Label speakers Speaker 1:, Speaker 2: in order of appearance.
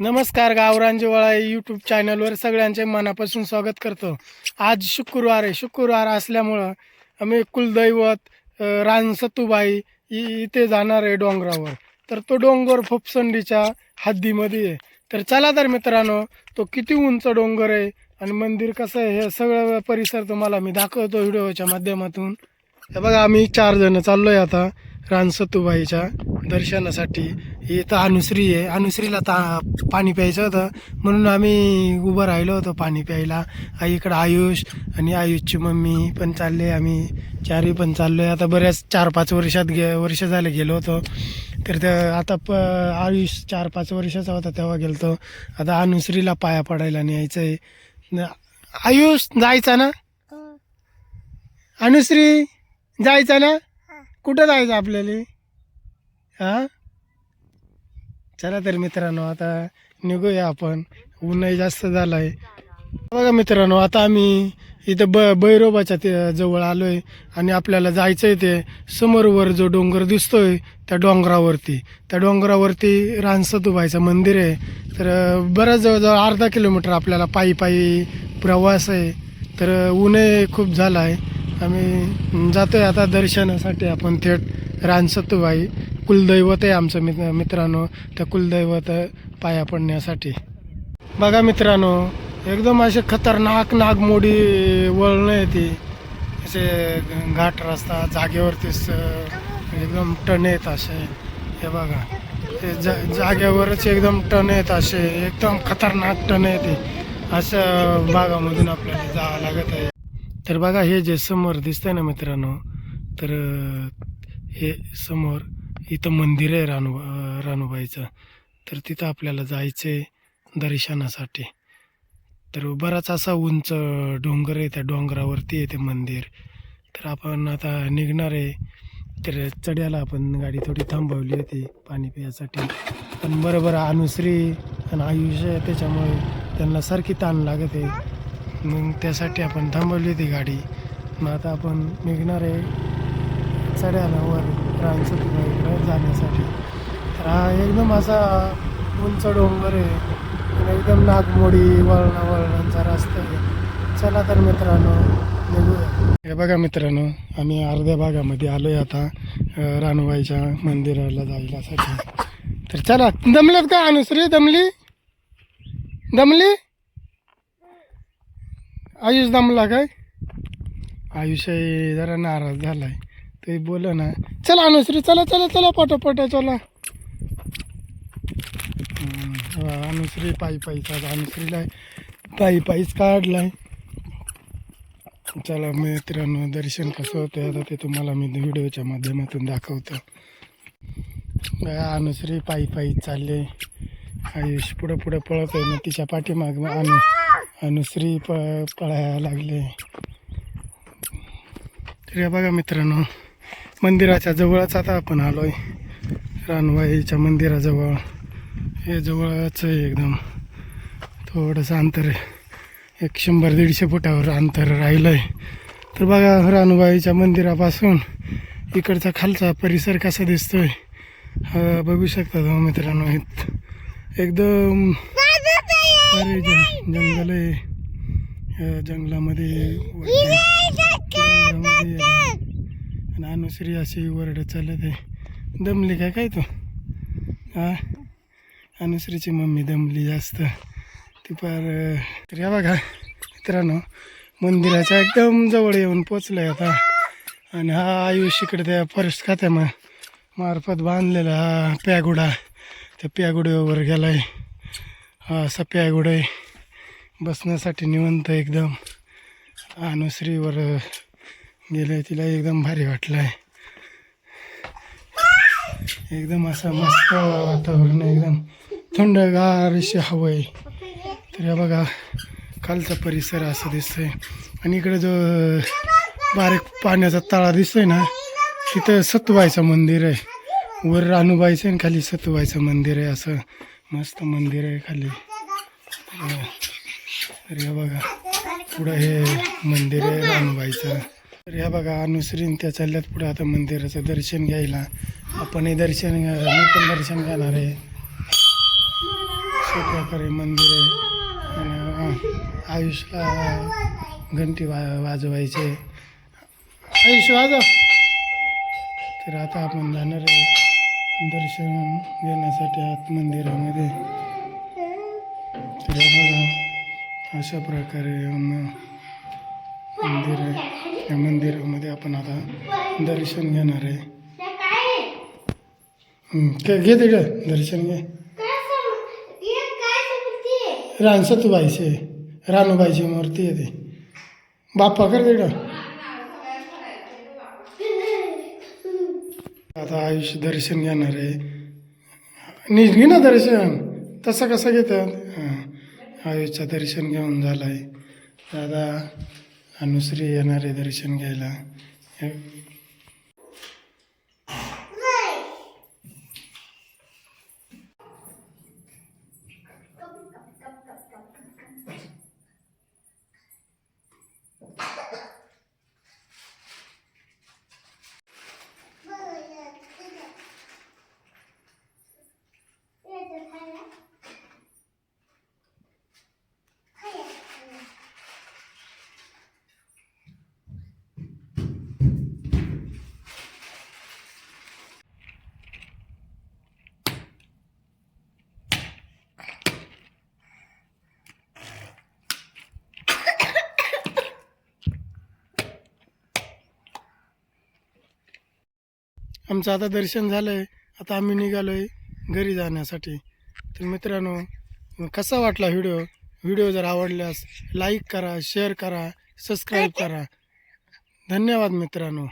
Speaker 1: नमस्कार गावरांजीवाळा यूट्यूब चॅनलवर सगळ्यांचे मनापासून स्वागत करतो. आज शुक्रवार आहे. शुक्रवार असल्यामुळं आम्ही कुलदैवत रानसतुबाई इ- इथे जाणार आहे डोंगरावर. तर तो डोंगर फुपसंडीच्या हद्दीमध्ये आहे. तर चला तर मित्रांनो तो किती उंच डोंगर आहे आणि मंदिर कसं आहे हे सगळं परिसर तुम्हाला मी दाखवतो व्हिडिओच्या माध्यमातून. हे बघा आम्ही चार जण चाललोय आता रानसतुबाईच्या दर्शनासाठी. इथं अनुश्री आहे. अनुश्रीला ता पाणी प्यायचं होतं. म्हणून आम्ही उभं राहिलो होतो पाणी प्यायला. आई इकडं आयुष आणि आयुषची मम्मी पण चालले. आम्ही चारही पण चाललोय. आता बऱ्याच चार पाच वर्षात गे वर्ष झाले गेलो होतो. तर त्या आता प आयुष चार पाच वर्षाचा होता तेव्हा गेलतो. आता अनुश्रीला पाया पडायला न्यायचं आहे आयुष जायचा ना? अनुश्री जायचं ना? कुठं जायचं आपल्याला? हा चला तर मित्रांनो आता निघूया आपण. ऊनही जास्त झालाय. बघा मित्रांनो आता आम्ही इथं ब बैरोबाच्या ते जवळ आलोय आणि आपल्याला जायचंय ते समोरवर जो डोंगर दिसतोय त्या डोंगरावरती. त्या डोंगरावरती रानसतुबाईचं मंदिर आहे. तर बऱ्याच बरंच जवळजवळ अर्धा किलोमीटर आपल्याला पायी पायी प्रवास आहे. तर ऊनही खूप झाला आहे आम्ही जातोय आता दर्शनासाठी आपण थेट. रानसतुबाई कुलदैवत आहे आमचं मित्र मित्रांनो. त्या कुलदैवत पाया पडण्यासाठी. बघा मित्रांनो एकदम असे खतरनाक नागमोडी वळणं आहे ती. असे घाट रस्ता जागेवरतीच एकदम टन आहेत असे. हे बघा. ते जा जागेवरच एकदम टन आहेत असे. एकदम खतरनाक टन आहे ते. असं भागामधून आपल्याला जावं लागत आहे. तर बघा हे जे समोर दिसतंय ना मित्रांनो तर हे समोर इथं मंदिर आहे रानू अं, रानूबाईचं. तर तिथं आपल्याला जायचं आहे दर्शनासाठी. तर बराच असा उंच डोंगर आहे त्या डोंगरावरती आहे ते मंदिर. तर आपण आता निघणार आहे. तर चढ्याला आपण गाडी थोडी थांबवली होती पाणी पिण्यासाठी पण बरोबर अनुश्री आणि आयुष आहे त्याच्यामुळे त्यांना सारखी ताण लागत आहे. मग त्यासाठी आपण थांबवली होती गाडी. मग आता आपण निघणार आहे. चढ्याला वर रानसतीबाईकडे जाण्यासाठी. तर हा एकदम असा उंच डोंगर आहे. आणि एकदम नागमोडी वळणा वळणांचा रस्ता आहे. चला तर मित्रांनो निघूया. हे बघा मित्रांनो आम्ही अर्ध्या भागामध्ये आलोय आता रानवाईच्या मंदिराला जायलासाठी तर चला दमलेत का अनुसरी दमली? दमली? आयुष दमला काय? आयुष जरा नाराज झालाय. ते बोला ना. चला अनुश्री चला चला चला पटापटा चला. अनुश्री पायी पायीचा अनुश्रीला पायी पायीच काढलाय. चला मित्रांनो दर्शन कसं होतं आता ते तुम्हाला मी व्हिडिओच्या माध्यमातून दाखवतो. अनुश्री पायी पायी चालले. आयुष पुढं पुढं पळत आहे मग तिच्या पाठीमाग अनु अनुश्री प पळायला लागले. तरी बघा मित्रांनो मंदिराच्या जवळच आता आपण आलोय. रानवाईच्या मंदिराजवळ. हे जवळच आहे एकदम. थोडंसं अंतर आहे. एक शंभर दीडशे फुटावर अंतर राहिलं आहे तर बघा रानूबाईच्या मंदिरापासून इकडचा खालचा परिसर कसा दिसतोय. हा बघू शकता तुम्ही मित्रांनो एकदम अरे जंगल आहे. या जंगलामध्ये वरती अनुश्री अशी वरडत चालत आहे. दमली काय काय तू? हा? अनुश्रीची मम्मी दमली जास्त. ती फार तर या बघा मित्रांनो मंदिराच्या एकदम जवळ येऊन पोचलंय आता. आणि हा आयुष इकडे त्या फॉरेस्ट खात्या मा मार्फत बांधलेला हा प्यागुडा. त्या प्यागुड्यावर गेलाय. हा असा प्यागुड आहे. बसण्यासाठी निवंत एकदम. अनुश्रीवर गेलं तिला एकदम भारी वाटलं आहे एकदम असं मस्त वातावरण एकदम थंडगार अशी हवं आहे तर हे बघा खालचा परिसर असं दिसतंय. आणि इकडे जो बारीक पाण्याचा तळा दिसतोय ना तिथं सतुबाईचं मंदिर आहे. वर रानूबाईचं आणि खाली सतुबाईचं मंदिर आहे असं. मस्त मंदिर आहे खाली. तर तर हे बघा पुढं हे मंदिर आहे रानूबाईचं. तर ह्या बघा अनुसरीन त्या चालल्यात पुढे आता मंदिराचं दर्शन घ्यायला. आपणही दर्शन मी पण दर्शन घेणार आहे. शोप्रकारे प्रकारे मंदिर आहे. आणि आयुषला घंटी वा वाजवायचे. आयुष वाजव. तर आता आपण जाणार आहे दर्शन घेण्यासाठी आत मंदिरामध्ये. तर बघा अशा प्रकारे मंदिर आहे. या मंदिरामध्ये आपण आता दर्शन घेणार आहे. काय घे घे दर्शन घे. रानसतबाईचे रानूबाईची मूर्ती आहे ती. बाप्पा कर तिकडं. आता आयुष्य दर्शन घेणार आहे. नीट घे ना दर्शन. तसं कसं घेतात? हां आयुषचं दर्शन घेऊन झालं आहे दादा अनुश्री येणारे दर्शन घ्यायला. आमचं आता दर्शन झालं आहे आता आम्ही निघालो आहे घरी जाण्यासाठी. तर मित्रांनो कसा वाटला व्हिडिओ? व्हिडिओ जर आवडल्यास लाईक करा शेअर करा सबस्क्राईब करा. धन्यवाद मित्रांनो.